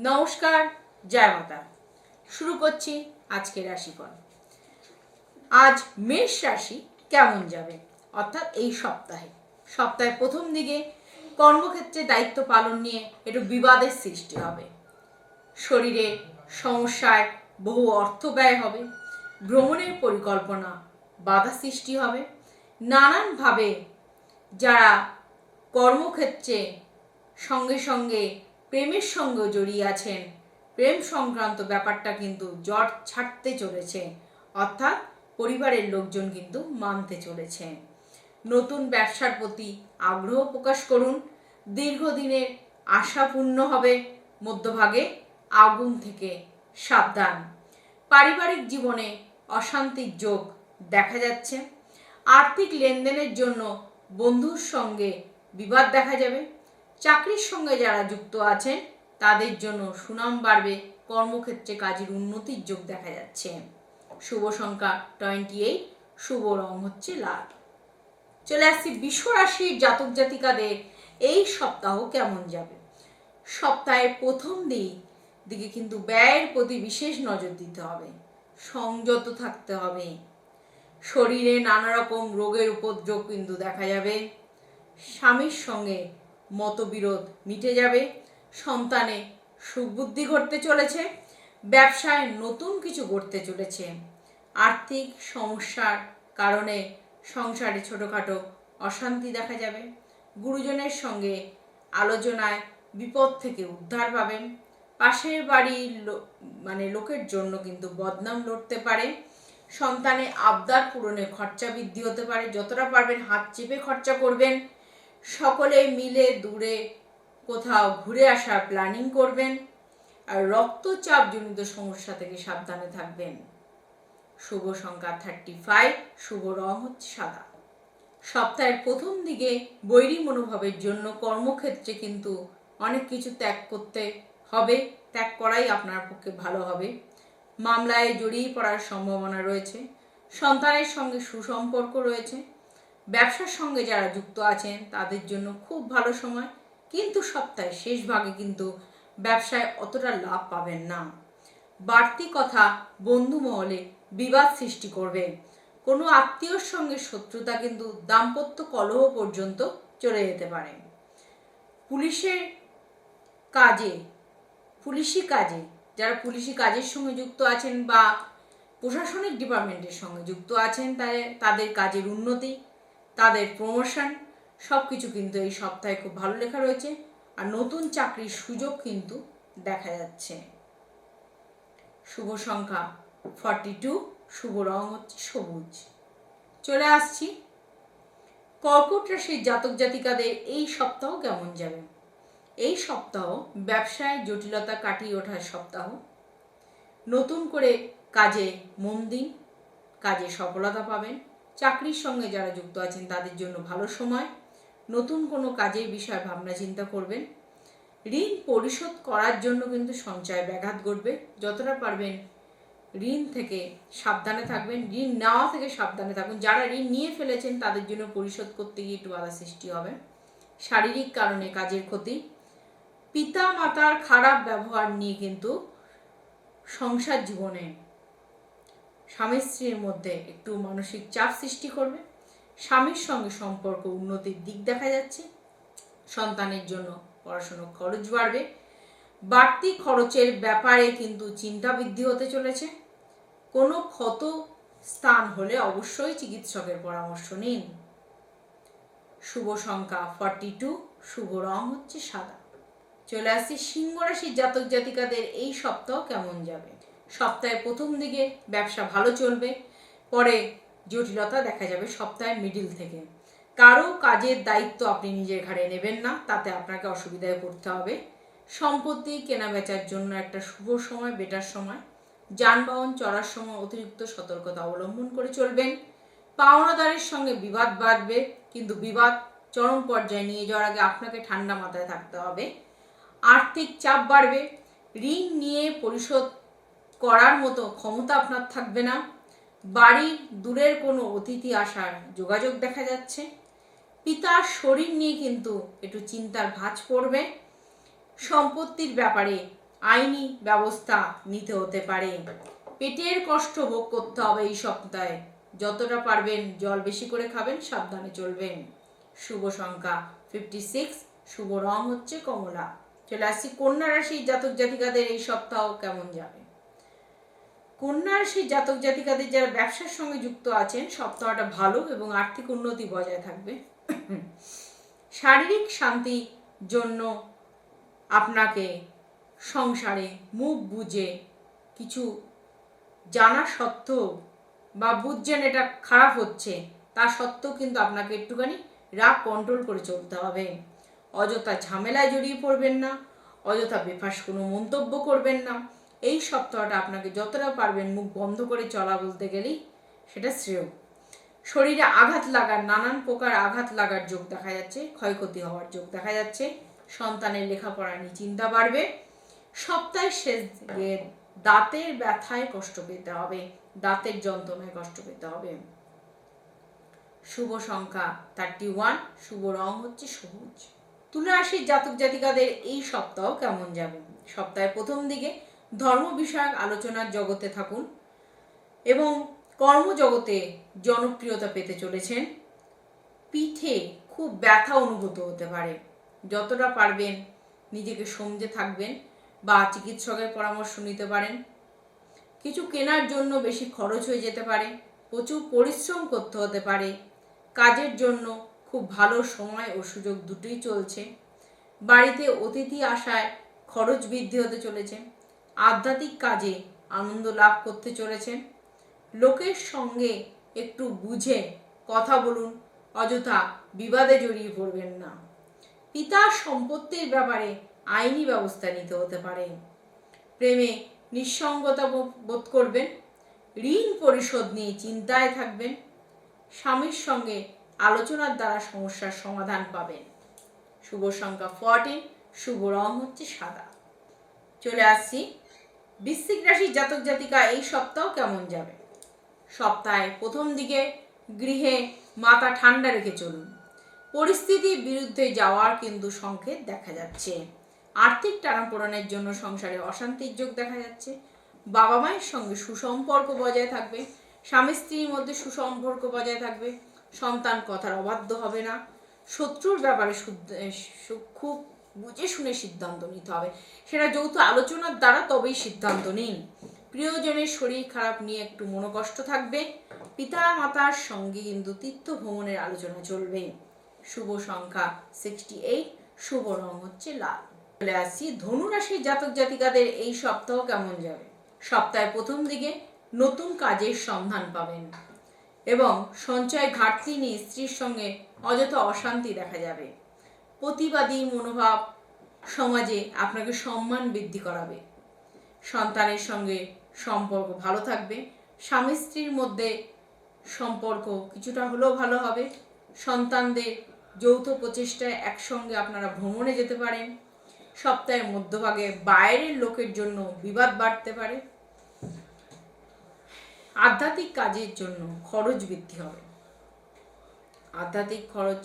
নমস্কার, জয় মাতা। শুরু করছি আজকের রাশিফল। আজ মেষ রাশি কেমন যাবে? অর্থাৎ এই সপ্তাহে। সপ্তাহের প্রথম দিকে কর্মক্ষেত্রে দায়িত্ব পালন নিয়ে একটু বিবাদের সৃষ্টি হবে। শরীরে সমস্যায় বহু অর্থ ব্যয় হবে। ভ্রমণের পরিকল্পনা বাধা সৃষ্টি হবে। নানানভাবে যারা কর্মক্ষেত্রে সঙ্গে সঙ্গে প্রেমের সঙ্গে জড়িয়ে আছেন। প্রেম সংক্রান্ত ব্যাপারটা কিন্তু জট ছাড়তে চলেছে। অর্থাৎ পরিবারের লোকজন কিন্তু মানতে চলেছে। নতুন ব্যবসার প্রতি আগ্রহ প্রকাশ করুন। দীর্ঘদিনের আশা পূর্ণ হবে। মধ্যভাগে আগুন থেকে সাবধান। পারিবারিক জীবনে অশান্তির যোগ দেখা যাচ্ছে। আর্থিক লেনদেনের জন্য বন্ধুর সঙ্গে বিবাদ দেখা যাবে। চাকরির সঙ্গে যারা যুক্ত আছেন, তাদের জন্য সুনাম বাড়বে, কর্মক্ষেত্রে কাজের উন্নতির যোগ দেখা যাচ্ছে। শুভ সংখ্যা টোয়েন্টি এইট শুভ রং হচ্ছে লাল। চলে আসছি বিশ্ব রাশির জাতক জাতিকাদের, এই সপ্তাহ কেমন যাবে? সপ্তাহের প্রথম দিক, দিকে কিন্তু ব্যয়ের প্রতি বিশেষ নজর দিতে হবে। সংযত থাকতে হবে। শরীরে নানা রকম রোগের উপদ্রব কিন্তু দেখা যাবে। স্বামীর সঙ্গে মতবিরোধ মিটে যাবে। সন্তানে সুবুদ্ধি ঘটতে চলেছে। ব্যবসায় নতুন কিছু ঘটতে চলেছে। আর্থিক সমস্যার কারণে সংসারে ছোটোখাটো অশান্তি দেখা যাবে। গুরুজনের সঙ্গে আলোচনায় বিপদ থেকে উদ্ধার পাবেন। পাশের বাড়ির মানে লোকের জন্য কিন্তু বদনাম লড়তে পারে। সন্তানে আবদার পূরণে খরচা বৃদ্ধি হতে পারে। যতটা পারবেন হাত চেপে খরচা করবেন। সকলে মিলে দূরে কোথাও ঘুরে আসার প্ল্যানিং করবেন আর রক্তচাপজনিত সমস্যা থেকে সাবধানে থাকবেন। শুভ সংখ্যা থার্টি ফাইভ শুভ রং হচ্ছে সাদা। সপ্তাহের প্রথম দিকে বৈরী মনোভাবের জন্য কর্মক্ষেত্রে কিন্তু অনেক কিছু ত্যাগ করতে হবে। ত্যাগ করাই আপনার পক্ষে ভালো হবে। মামলায় জড়িয়ে পড়ার সম্ভাবনা রয়েছে। সন্তানের সঙ্গে সুসম্পর্ক রয়েছে। ব্যবসার সঙ্গে যারা যুক্ত আছেন, তাদের জন্য খুব ভালো সময়। কিন্তু সপ্তাহের শেষ ভাগে কিন্তু ব্যবসায় অতটা লাভ পাবেন না। বাড়তি কথা বন্ধু মহলে বিবাদ সৃষ্টি করবে। কোনো আত্মীয়র সঙ্গে শত্রুতা কিন্তু দাম্পত্য কলহ পর্যন্ত চলে যেতে পারে। পুলিশের কাজে, পুলিশি কাজে, যারা পুলিশি কাজের সঙ্গে যুক্ত আছেন বা প্রশাসনিক ডিপার্টমেন্টের সঙ্গে যুক্ত আছেন, তাদের কাজের উন্নতি তাদের প্রমোশন সব কিছু কিন্তু এই সপ্তাহে খুব ভালো লেখা রয়েছে আর নতুন চাকরির সুযোগ কিন্তু দেখা যাচ্ছে। শুভ সংখ্যা ফর্টি টু শুভ রং হচ্ছে সবুজ। চলে আসছি। কর্কট রাশির জাতক জাতিকাদের এই সপ্তাহ কেমন যাবে? এই সপ্তাহ ব্যবসায় জটিলতা কাটিয়ে ওঠার সপ্তাহ। নতুন করে কাজে মন দিন, কাজে সফলতা পাবেন। চাকরির সঙ্গে যারা যুক্ত আছেন, তাদের জন্য ভালো সময়। নতুন কোনো কাজের বিষয়ে ভাবনা চিন্তা করবেন। ঋণ পরিশোধ করার জন্য কিন্তু সঞ্চয় ব্যাঘাত ঘটবে। যতটা পারবেন ঋণ থেকে সাবধানে থাকবেন। ঋণ নেওয়া থেকে সাবধানে থাকুন। যারা ঋণ নিয়ে ফেলেছেন, তাদের জন্য পরিশোধ করতে গিয়ে একটু বাধা সৃষ্টি হবে। শারীরিক কারণে কাজের ক্ষতি। পিতা মাতার খারাপ ব্যবহার নিয়ে কিন্তু সংসার জীবনে স্বামী স্ত্রীর মধ্যে একটু মানসিক চাপ সৃষ্টি করবে। স্বামীর সঙ্গে সম্পর্ক উন্নতির দিক দেখা যাচ্ছে। সন্তানের জন্য পড়াশুনোর খরচ বাড়বে। বাড়তি খরচের ব্যাপারে কিন্তু চিন্তা বৃদ্ধি হতে চলেছে। কোনো ক্ষত স্থান হলে অবশ্যই চিকিৎসকের পরামর্শ নিন। শুভ সংখ্যা ফর্টি টু শুভ রং হচ্ছে সাদা। চলে আসছি সিংহ রাশির জাতক জাতিকাদের এই সপ্তাহ কেমন যাবে? সপ্তাহের প্রথম দিকে ব্যবসা ভালো চলবে, পরে জটিলতা দেখা যাবে সপ্তাহের মিডিল থেকে। কারও কাজের দায়িত্ব আপনি নিজের ঘাড়ে নেবেন না, তাতে আপনাকে অসুবিধায় পড়তে হবে। সম্পত্তি কেনা বেচার জন্য একটা শুভ সময় বেটার সময়। যানবাহন চড়ার সময় অতিরিক্ত সতর্কতা অবলম্বন করে চলবেন। পাওনাদারের সঙ্গে বিবাদ বাড়বে, কিন্তু বিবাদ চরম পর্যায়ে নিয়ে যাওয়ার আগে আপনাকে ঠান্ডা মাথায় থাকতে হবে। আর্থিক চাপ বাড়বে, ঋণ নিয়ে পরিশোধ করার মতো ক্ষমতা আপনার থাকবে না। বাড়ির দূরের কোনো অতিথি আসার যোগাযোগ দেখা যাচ্ছে। পিতার শরীর নিয়ে কিন্তু একটু চিন্তার ভাঁজ পড়বে। সম্পত্তির ব্যাপারে আইনি ব্যবস্থা নিতে হতে পারে। পেটের কষ্ট ভোগ করতে হবে এই সপ্তাহে। যতটা পারবেন জল বেশি করে খাবেন, সাবধানে চলবেন। শুভ সংখ্যা ফিফটি সিক্স শুভ রং হচ্ছে কমলা। চলে আসছি কন্যা রাশির জাতক জাতিকাদের এই সপ্তাহ কেমন যাবে? কন্যা রাশির জাতক জাতিকাদের যারা ব্যবসার সঙ্গে যুক্ত আছেন, সপ্তাহটা ভালো এবং আর্থিক উন্নতি বজায় থাকবে। শারীরিক শান্তির জন্য আপনাকে সংসারে মুখ বুঝে কিছু জানা সত্ত্বেও বা বুঝছেন এটা খারাপ হচ্ছে, তা সত্ত্বেও কিন্তু আপনাকে একটুখানি রাগ কন্ট্রোল করে চলতে হবে। অযথা ঝামেলায় জড়িয়ে পড়বেন না, অযথা বেফাস কোনো মন্তব্য করবেন না। এই সপ্তাহটা আপনাকে যতটা পারবেন মুখ বন্ধ করে চলা বলতে গেলেই সেটা শ্রেয়। শরীরে আঘাত লাগার, নানান প্রকার আঘাত লাগার যোগ দেখা যাচ্ছে, ক্ষয়ক্ষতি হওয়ার যোগ দেখা যাচ্ছে, সন্তানের লেখাপড়া নিয়ে চিন্তা বাড়বে, সপ্তাহের শেষ দিকে দাঁতের ব্যথায় কষ্ট পেতে হবে, দাঁতের যন্ত্রণায় কষ্ট পেতে হবে। শুভ সংখ্যা থার্টি ওয়ান শুভ রং হচ্ছে সবুজ। তুলা রাশির জাতক জাতিকাদের এই সপ্তাহ কেমন যাবে? সপ্তাহের প্রথম দিকে ধর্ম বিষয়ক আলোচনার জগতে থাকুন এবং কর্মজগতে জনপ্রিয়তা পেতে চলেছেন। পিঠে খুব ব্যথা অনুভূত হতে পারে। যতটা পারবেন নিজেকে সমঝে থাকবেন বা চিকিৎসকের পরামর্শ নিতে পারেন। কিছু কেনার জন্য বেশি খরচ হয়ে যেতে পারে। প্রচুর পরিশ্রম করতে হতে পারে। কাজের জন্য খুব ভালো সময় ও সুযোগ দুটোই চলছে। বাড়িতে অতিথি আসায় খরচ বৃদ্ধি হতে চলেছে। আধ্যাত্মিক কাজে আনন্দ লাভ করতে চলেছেন। লোকের সঙ্গে একটু বুঝে কথা বলুন, অযথা বিবাদে জড়িয়ে পড়বেন না। পিতার সম্পত্তির ব্যাপারে আইনি ব্যবস্থা নিতে হতে পারে। প্রেমে নিঃসঙ্গতা বোধ করবেন, ঋণ পরিশোধ নিয়ে চিন্তায় থাকবেন, স্বামীর সঙ্গে আলোচনার দ্বারা সমস্যার সমাধান পাবেন। শুভ সংখ্যা ফর্টিন শুভ রং হচ্ছে সাদা। চলে আসছি বৃশ্চিক রাশির জাতক জাতিকা এই সপ্তাহ কেমন যাবে? সপ্তাহে প্রথম দিকে গৃহে মাথা ঠান্ডা রেখে চলুন। পরিস্থিতির বিরুদ্ধে যাওয়ার কিন্তু সংকেত দেখা যাচ্ছে। আর্থিক টানাপোড়েনের জন্য সংসারে অশান্তির যোগ দেখা যাচ্ছে। বাবা মায়ের সঙ্গে সুসম্পর্ক বজায় থাকবে। স্বামী স্ত্রীর মধ্যে সুসম্পর্ক বজায় থাকবে। সন্তান কথার অবাধ্য হবে না। শত্রুর ব্যাপারে খুব বুঝে শুনে সিদ্ধান্ত নিতে হবে। সেটা যৌথ আলোচনার দ্বারা তবেই সিদ্ধান্ত নিন। প্রিয়জনের শরীর খারাপ নিয়ে একটু মনোকষ্ট থাকবে। পিতা মাতার সঙ্গে কিন্তু তীর্থ ভ্রমণের আলোচনা চলবে। শুভ সংখ্যা সিক্সটি এইট শুভ রং হচ্ছে লাল। চলে আসছি ধনুরাশির জাতক জাতিকাদের এই সপ্তাহ কেমন যাবে? সপ্তাহের প্রথম দিকে নতুন কাজের সন্ধান পাবেন এবং সঞ্চয় ঘাটতি নিয়ে স্ত্রীর সঙ্গে অযথা অশান্তি দেখা যাবে। প্রতিবাদী মনোভাব সমাজে আপনাকে সম্মান বৃদ্ধি করাবে। সন্তানের সঙ্গে সম্পর্ক ভালো থাকবে। স্বামী স্ত্রীর মধ্যে সম্পর্ক কিছুটা হলেও ভালো হবে। সন্তানদের যৌথ প্রচেষ্টায় একসঙ্গে আপনারা ভ্রমণে যেতে পারেন। সপ্তাহের মধ্যভাগে বাইরের লোকের জন্য বিবাদ বাড়তে পারে। আধ্যাত্মিক কাজের জন্য খরচ বৃদ্ধি হবে। আধ্যাত্মিক খরচ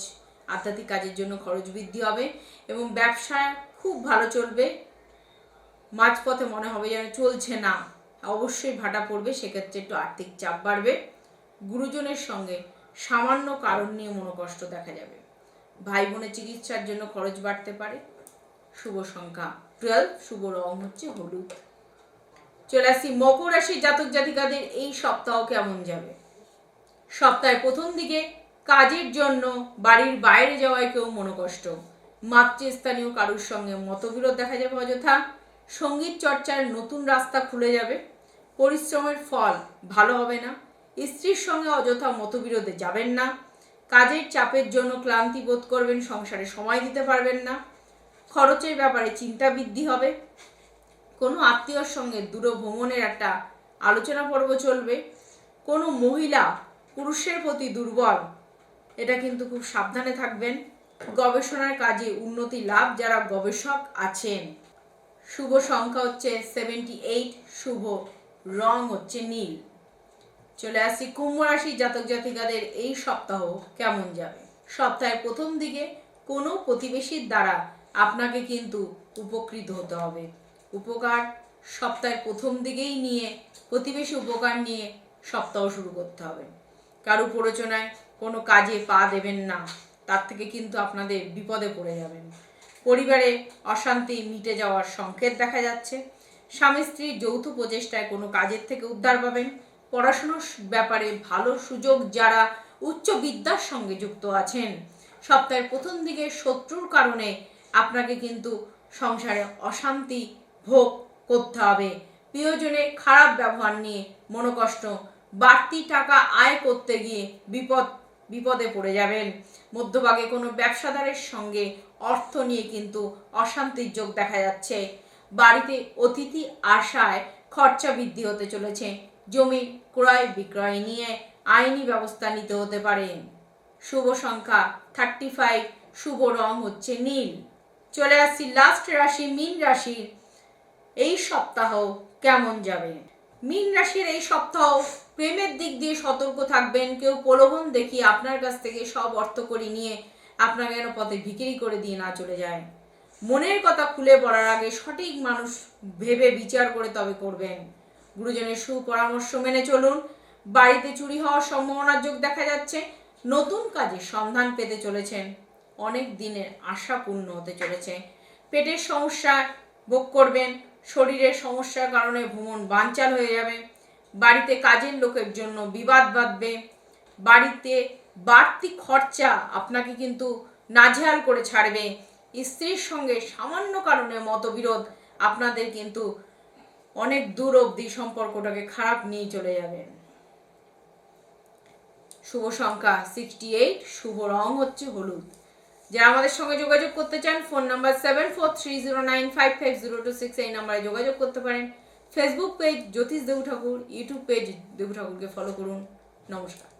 আধ্যাত্মিক কাজের জন্য খরচ বৃদ্ধি হবে এবং ব্যবসা খুব ভালো চলবে। মাঝপথে মনে হবে যেন চলছে না। অবশ্যই ভাটা পড়বে, সেক্ষেত্রে একটু আর্থিক চাপ বাড়বে। গুরুজনের সঙ্গে সামান্য কারণ নিয়ে মনোকষ্ট দেখা যাবে। ভাই বোনের চিকিৎসার জন্য খরচ বাড়তে পারে। শুভ সংখ্যা টুয়েলভ শুভ রং হচ্ছে হলুদ। চলে আসি, মকর রাশির জাতক জাতিকাদের এই সপ্তাহ কেমন যাবে? সপ্তাহের প্রথম দিকে কাজের জন্য বাড়ির বাইরে যাওয়ায় কেউ মনোকষ্ট। মাতৃস্থানীয় কারুর সঙ্গে মতবিরোধ দেখা যাবে অযথা। সংগীত চর্চার নতুন রাস্তা খুলে যাবে। পরিশ্রমের ফল ভালো হবে না। স্ত্রীর সঙ্গে অযথা মতবিরোধে যাবেন না। কাজের চাপের জন্য ক্লান্তি বোধ করবেন, সংসারে সময় দিতে পারবেন না। খরচের ব্যাপারে চিন্তা বৃদ্ধি হবে। কোনো আত্মীয়র সঙ্গে দূর ভ্রমণের একটা আলোচনা পর্ব চলবে। কোনো মহিলা পুরুষের প্রতি দুর্বল এটা কিন্তু খুব সাবধানে থাকবেন। গবেষণার কাজে উন্নতি লাভ যারা গবেষক আছেন। শুভ সংখ্যা হচ্ছে সেভেন্টি এইট শুভ রং হচ্ছে নীল। চলে আসি কুম্ভ রাশির জাতক জাতিকাদের এই সপ্তাহ কেমন যাবে? সপ্তাহের প্রথম দিকে কোনো প্রতিবেশীর দ্বারা আপনাকে কিন্তু উপকৃত হতে হবে। উপকার সপ্তাহের প্রথম দিকেই নিয়ে, প্রতিবেশী উপকার নিয়ে সপ্তাহ শুরু করতে হবে। কারও প্ররোচনায় কোনো কাজে পা দেবেন না, তার থেকে কিন্তু আপনাদের বিপদে পড়ে যাবেন। পরিবারে অশান্তি মিটে যাওয়ার সংকেত দেখা যাচ্ছে। স্বামী স্ত্রীর যৌথ প্রচেষ্টায় কোনো কাজের থেকে উদ্ধার পাবেন। পড়াশুনোর ব্যাপারে ভালো সুযোগ যারা উচ্চ বিদ্যার সঙ্গে যুক্ত আছেন। সপ্তাহের প্রথম দিকে শত্রুর কারণে আপনাকে কিন্তু সংসারে অশান্তি ভোগ করতে হবে। প্রিয়জনের খারাপ ব্যবহার নিয়ে মনোকষ্ট, বাড়তি টাকা আয় করতে গিয়ে বিপদ বিপদে পড়ে যাবেন। মধ্যভাগে কোনো ব্যবসাদারের সঙ্গে অর্থ নিয়ে কিন্তু অশান্তির যোগ দেখা যাচ্ছে। বাড়িতে অতিথি আসায় খরচা বৃদ্ধি হতে চলেছে। জমি ক্রয় বিক্রয় নিয়ে আইনি ব্যবস্থা নিতে হতে পারে। শুভ সংখ্যা থার্টি ফাইভ শুভ রং হচ্ছে নীল। চলে আসছি লাস্ট রাশি, মীন রাশির। এই সপ্তাহ কেমন যাবে? মীন রাশির এই সপ্তাহ প্রেমের দিক দিয়ে সতর্ক থাকবেন, কেউ প্রলোভন দেখিয়ে আপনার কাছ থেকে সব অর্থ করি নিয়ে আপনাকে যেন পথে বিক্রি করে দিয়ে না চলে যায়। মনের কথা খুলে পড়ার আগে সঠিক মানুষ ভেবে বিচার করে তবে করবেন। গুরুজনের সুপরামর্শ মেনে চলুন। বাড়িতে চুরি হওয়ার সম্ভাবনার যোগ দেখা যাচ্ছে। নতুন কাজে সন্ধান পেতে চলেছেন। অনেক দিনের আশা পূর্ণ হতে চলেছে। পেটের সমস্যা ভোগ করবেন। শরীরের সমস্যার কারণে ভ্রমণ বানচাল হয়ে যাবে। বাড়িতে কাজের লোকের জন্য বিবাদ বাঁধবে। বাড়িতে বাড়তি খরচা আপনাকে কিন্তু নাজেহাল করে ছাড়বে। স্ত্রীর সঙ্গে সামান্য কারণে মতবিরোধ আপনাদের কিন্তু অনেক দূর অবধি সম্পর্কটাকে খারাপ নিয়ে চলে যাবেন শুভ সংখ্যা সিক্সটি এইট শুভ রং হচ্ছে হলুদ। যারা আমাদের সঙ্গে যোগাযোগ করতে চান phone number seven four three zero nine five five zero two six এই নাম্বারে যোগাযোগ করতে পারেন। Facebook page Jyotish Debu Thakur YouTube page Debu ঠাকুরকে ফলো করুন। নমস্কার।